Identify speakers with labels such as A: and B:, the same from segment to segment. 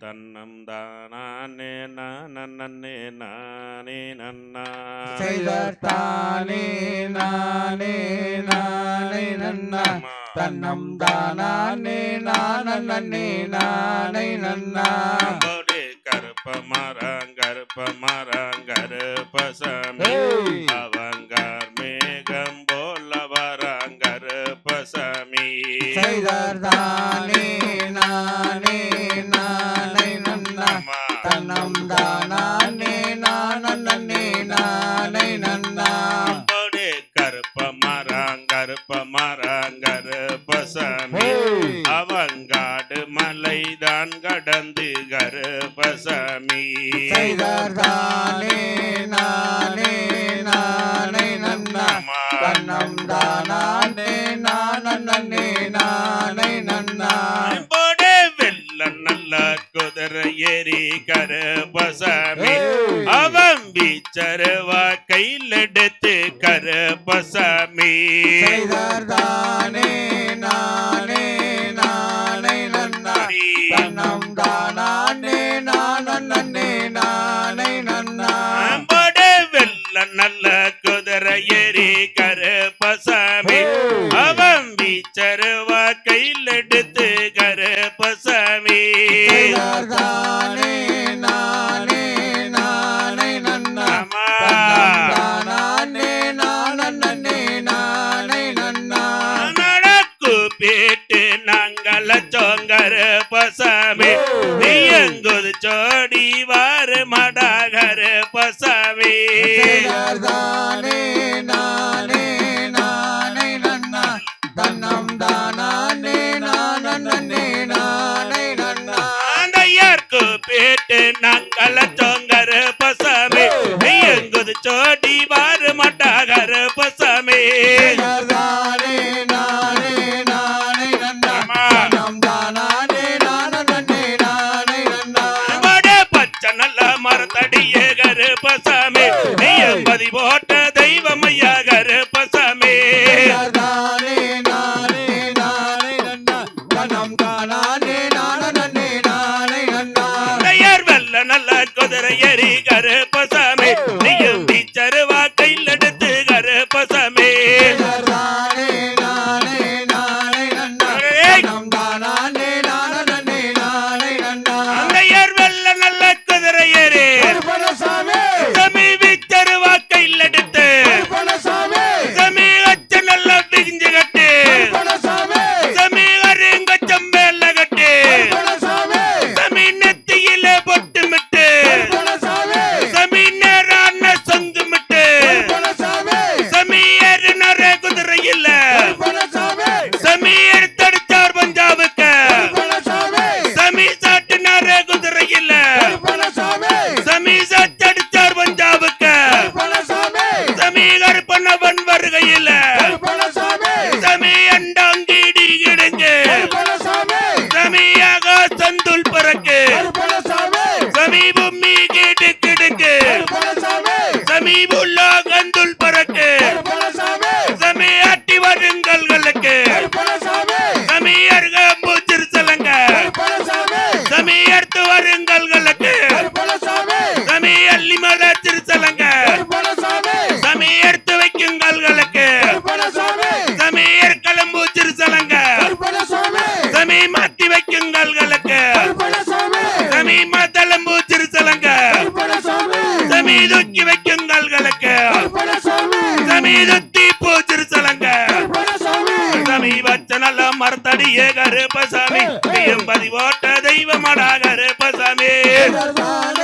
A: தன்னம் தானே நானே நானே நன்னா
B: செய்தானே நானே நானே நன்னா தன்னம் தானே நானே நன்னா
A: கருப்பசாமி. அவங்கார் மேகம் போல வராங் கருப்பசாமி
B: செய்தானே தானே நானே நானே நன்னா
A: கருப்ப மரம் கருப்ப மரம் கருப்பசாமி. அவங்காடு மலைதான் கடந்து கருப்பசாமி.
B: நானே நானே
A: குதிரை ஏறி கருப்பசாமி
B: ஏய்.
A: அவன் பீச்சருவா கையில் எடுத்து கருப்பசாமி
B: செய்தானே நானே நானே நன்னா. தன்னம் தானே நானே நானே நன்னா.
A: நல்ல கருப்பசாமி
B: செய்தானே நானே நானே நன்னா.
A: ஆமா.
B: தானே நானே நானே நன்னா.
A: நடக்கு பேட்டு நாங்கள சோங்கர பசாமி. நீயங்குது சோடி வாரு மடாகர பசாமி.
B: செய்தானே
A: நாங்கள சோங்கர பசாமி. நீயங்குது சோடி வாரு மடாகர பசாமி பச்சை நல்ல மரத்தடியே. குதிரை சமி வருகையில்
B: கருப்பணசாமி
A: சமீ தூக்கி வைக்குங்கல்களுக்கு
B: கருப்பணசாமி
A: சமீ துத்தி பூச்சிரு சலங்க சமீபத்த நல்ல மரத்தடியே கருப்பசாமி நீயும் பதிவோட்ட தெய்வமடா கருப்பசாமி
B: தானே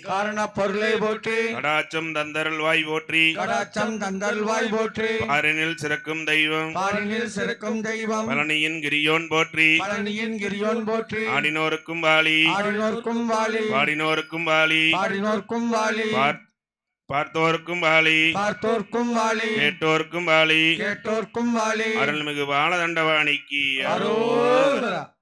B: காரண பொருளை போற்றி.
A: கடாச்சம் தந்தருள் வாய் போற்றி.
B: கடாச்சம் தந்தல்வாய் போற்றி.
A: பாரினில் சிறக்கும் தெய்வம்.
B: பாரினில் சிறக்கும் தெய்வம்.
A: பழனியின் கிரியோன் போற்றி.
B: பழனியின் கிரியோன் போற்றி.
A: ஆடினோருக்கும் வாளி
B: ஆடினோர்க்கும் வாலி.
A: பாடினோருக்கும் வாளி
B: பாடினோர்க்கும் வாலி.
A: பார்- பார்த்தோருக்கும் வாளி
B: பார்த்தோர்க்கும் வாலி.
A: கேட்டோருக்கும் வாளி
B: கேட்டோர்க்கும் வாலி.
A: அருள்மிகு பாலதண்டவாணிக்கு.
B: அரோகரா